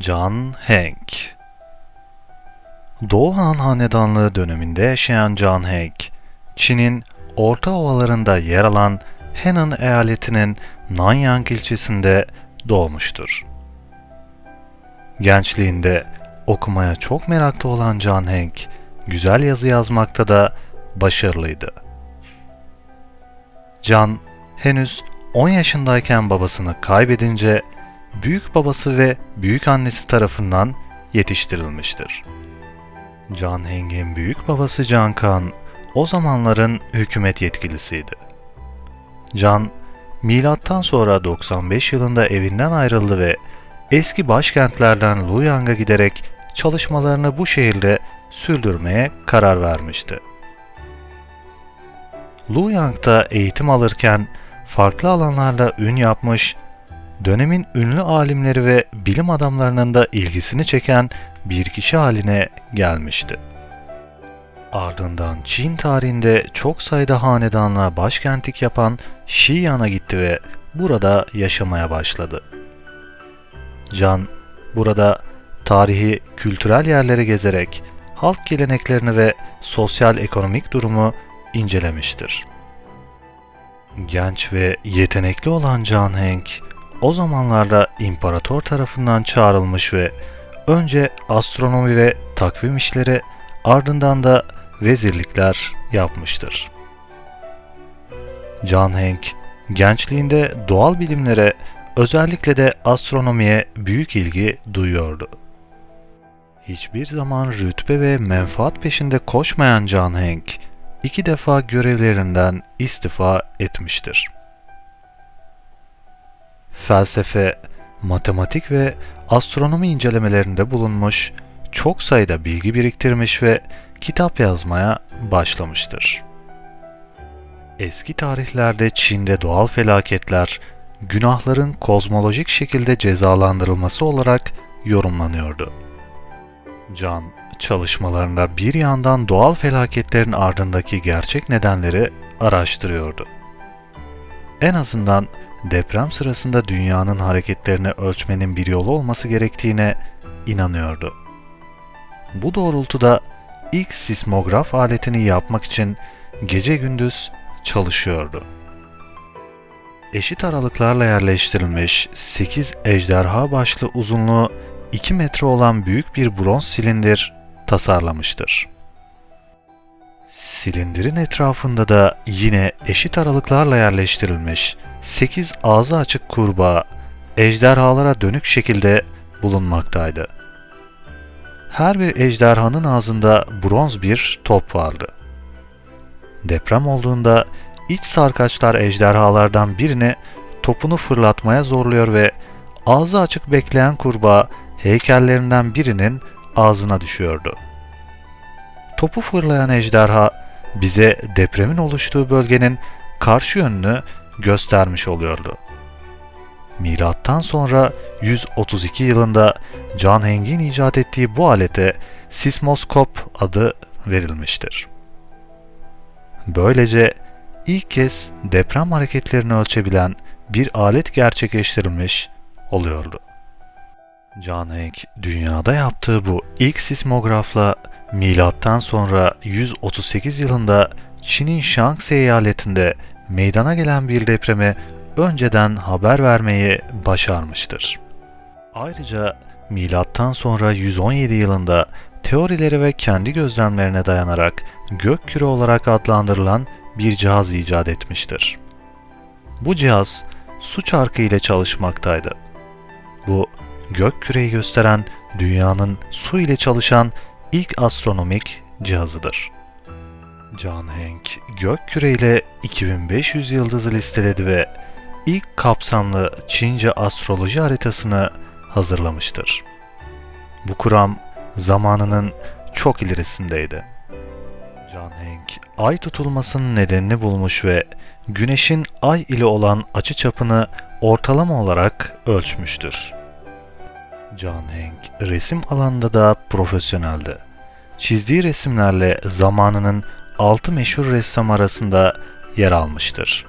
John Hank Doğu Han Hanedanlığı döneminde yaşayan John Hank, Çin'in orta ovalarında yer alan Henan eyaletinin Nanyang ilçesinde doğmuştur. Gençliğinde okumaya çok meraklı olan John Hank, güzel yazı yazmakta da başarılıydı. John henüz 10 yaşındayken babasını kaybedince büyük babası ve büyük annesi tarafından yetiştirilmiştir. Can Heng'in büyük babası Can Kan o zamanların hükümet yetkilisiydi. Can, milattan sonra 95 yılında evinden ayrıldı ve eski başkentlerden Luoyang'a giderek çalışmalarını bu şehirde sürdürmeye karar vermişti. Luoyang'da eğitim alırken farklı alanlarda ün yapmış, dönemin ünlü alimleri ve bilim adamlarının da ilgisini çeken bir kişi haline gelmişti. Ardından Çin tarihinde çok sayıda hanedanlığa başkentlik yapan Xi'an'a gitti ve burada yaşamaya başladı. Can burada tarihi, kültürel yerleri gezerek halk geleneklerini ve sosyal ekonomik durumu incelemiştir. Genç ve yetenekli olan Can Henk, o zamanlarda imparator tarafından çağrılmış ve önce astronomi ve takvim işleri ardından da vezirlikler yapmıştır. John Hank gençliğinde doğal bilimlere özellikle de astronomiye büyük ilgi duyuyordu. Hiçbir zaman rütbe ve menfaat peşinde koşmayan John Hank iki defa görevlerinden istifa etmiştir felsefe, matematik ve astronomi incelemelerinde bulunmuş, çok sayıda bilgi biriktirmiş ve kitap yazmaya başlamıştır. Eski tarihlerde Çin'de doğal felaketler, günahların kozmolojik şekilde cezalandırılması olarak yorumlanıyordu. Can, çalışmalarında bir yandan doğal felaketlerin ardındaki gerçek nedenleri araştırıyordu. En azından deprem sırasında dünyanın hareketlerini ölçmenin bir yolu olması gerektiğine inanıyordu. Bu doğrultuda ilk sismograf aletini yapmak için gece gündüz çalışıyordu. Eşit aralıklarla yerleştirilmiş 8 ejderha başlı uzunluğu 2 metre olan büyük bir bronz silindir tasarlamıştır. Silindirin etrafında da yine eşit aralıklarla yerleştirilmiş 8 ağzı açık kurbağa ejderhalara dönük şekilde bulunmaktaydı. Her bir ejderhanın ağzında bronz bir top vardı. Deprem olduğunda iç sarkaçlar ejderhalardan birini topunu fırlatmaya zorluyor ve ağzı açık bekleyen kurbağa heykellerinden birinin ağzına düşüyordu. Topu fırlayan ejderha bize depremin oluştuğu bölgenin karşı yönünü göstermiş oluyordu. Milattan sonra 132 yılında John Heng'in icat ettiği bu alete sismoskop adı verilmiştir. Böylece ilk kez deprem hareketlerini ölçebilen bir alet gerçekleştirilmiş oluyordu. John Hank dünyada yaptığı bu ilk sismografla milattan sonra 138 yılında Çin'in Shaanxi eyaletinde meydana gelen bir depreme önceden haber vermeyi başarmıştır. Ayrıca milattan sonra 117 yılında teorileri ve kendi gözlemlerine dayanarak gök küre olarak adlandırılan bir cihaz icat etmiştir. Bu cihaz su çarkı ile çalışmaktaydı. Bu gök küreyi gösteren dünyanın su ile çalışan ilk astronomik cihazıdır. John Hank gök küreyle 2500 yıldızı listeledi ve ilk kapsamlı Çince astroloji haritasını hazırlamıştır. Bu kuram zamanının çok ilerisindeydi. John Hank ay tutulmasının nedenini bulmuş ve güneşin ay ile olan açı çapını ortalama olarak ölçmüştür. John Hank resim alanında da profesyoneldi. Çizdiği resimlerle zamanının 6 meşhur ressam arasında yer almıştır.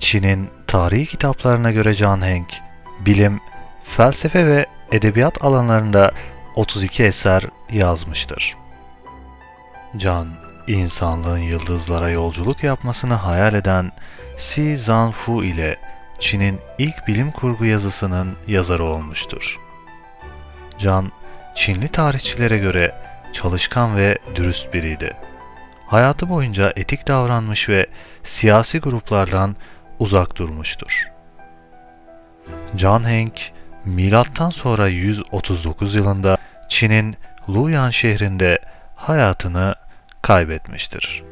Çin'in tarihi kitaplarına göre Can Heng, bilim, felsefe ve edebiyat alanlarında 32 eser yazmıştır. Can, insanlığın yıldızlara yolculuk yapmasını hayal eden Si Zanfu ile Çin'in ilk bilim kurgu yazısının yazarı olmuştur. Can, Çinli tarihçilere göre çalışkan ve dürüst biriydi. Hayatı boyunca etik davranmış ve siyasi gruplardan uzak durmuştur. John Hank, milattan sonra 139 yılında Çin'in Luoyang şehrinde hayatını kaybetmiştir.